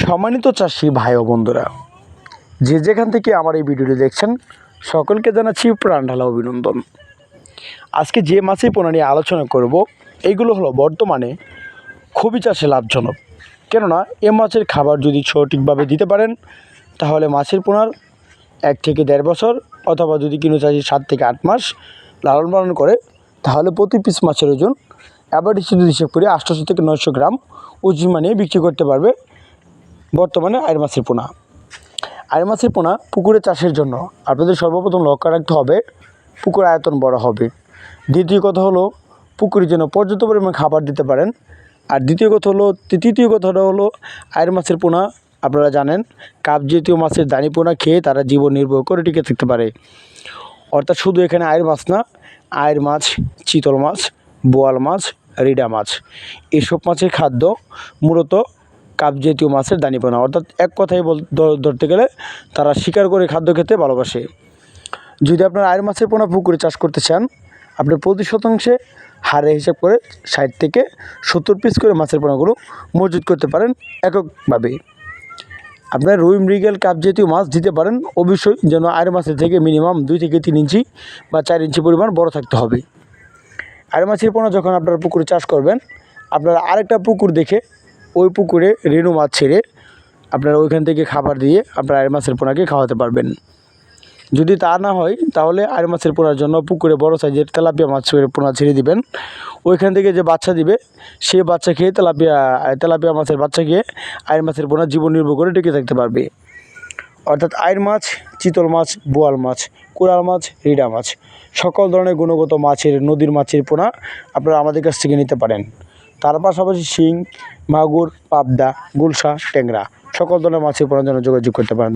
সম্মানিত চাষি ভাই ও বন্ধুরা, যে যেখান থেকে আমার এই ভিডিওটি দেখছেন, সকলকে জানাচ্ছি প্রাণ ঢালা অভিনন্দন। আজকে যে মাছের পোনা নিয়ে আলোচনা করব এইগুলো হলো বর্তমানে খুবই চাষে লাভজনক। কেননা, এ মাছের খাবার যদি সঠিকভাবে দিতে পারেন, তাহলে মাছের পোনার এক থেকে দেড় বছর অথবা যদি কিনো চাষি সাত থেকে আট মাস লালন পালন করে, তাহলে প্রতি পিস মাছের ওজন অ্যাভারেজ যদি হিসেব করি আটশোশো থেকে নয়শো গ্রাম ওজন মানিয়ে বিক্রি করতে পারবে বর্তমানে আয়ের মাছের পোনা। আয়ের মাছের পোনা পুকুরে চাষের জন্য। আপনাদের সর্বপ্রথম লক্ষ্য রাখতে হবে, পুকুর আয়তন বড় হবে। দ্বিতীয় কথা হলো, পুকুরে যেন পর্যাপ্ত পরিমাণ খাবার দিতে পারেন। আর দ্বিতীয় কথা হলো, তৃতীয় কথাটা হলো আয়ের মাছের পোনা, আপনারা জানেন, কাপ জাতীয় মাছের দানি পোনা খেয়ে তারা জীবন নির্বাহ করে টিকে থাকতে পারে। অর্থাৎ শুধু এখানে আয়ের মাছ না আয়ের মাছ, চিতল মাছ, বোয়াল মাছ, রিডা মাছ, এসব মাছের খাদ্য মূলত কাপ জাতীয় মাছের দানিপোনা অর্থাৎ এক কথায় বল ধরতে গেলে তারা শিকার করে খাদ্য খেতে ভালোবাসে। যদি আপনার আয়ের মাছের পোনা পুকুরে চাষ করতে চান আপনি প্রতি শতাংশে হারে হিসাব করে ষাট থেকে সত্তর পিস করে মাছের পোনাগুলো মজুত করতে পারেন এককভাবে। আপনার রুই, মৃগেল, কাপ জাতীয় মাছ দিতে পারেন। অবশ্যই যেন আয়ের মাছের থেকে মিনিমাম দুই থেকে তিন ইঞ্চি বা চার ইঞ্চি পরিমাণ বড় থাকতে হবে। আয়ের মাছের পোনা যখন আপনারা পুকুরে চাষ করবেন, আপনারা আরেকটা পুকুর দেখে ওই পুকুরে রেণু মাছ ছেড়ে আপনারা ওইখান থেকে খাবার দিয়ে আপনারা আয়ের মাছের পোনাকে খাওয়াতে পারবেন। যদি তা না হয়, তাহলে আয়ের মাছের পোনার জন্য পুকুরে বড় সাইজের তেলাপিয়া মাছের পোনা ছেড়ে দিবেন। ওইখান থেকে যে বাচ্চা দিবে, সে বাচ্চা খেয়ে তেলাপিয়া তেলাপিয়া মাছের বাচ্চা খেয়ে আয়ের মাছের পোনা জীবন নির্ভর করে টিকে থাকতে পারবে। অর্থাৎ আয়ের মাছ, চিতল মাছ, বোয়াল মাছ, কোরাল মাছ, রিডা মাছ, সকল ধরনের গুণগত মাছের, নদীর মাছের পোনা আপনারা আমাদের কাছ থেকে নিতে পারেন। তার পাশাপাশি শিং মাগুর পাবদা গুলশা ট্যাংরা সকল ধরনের মাছের জন্য যোগাযোগ করতে পারেন।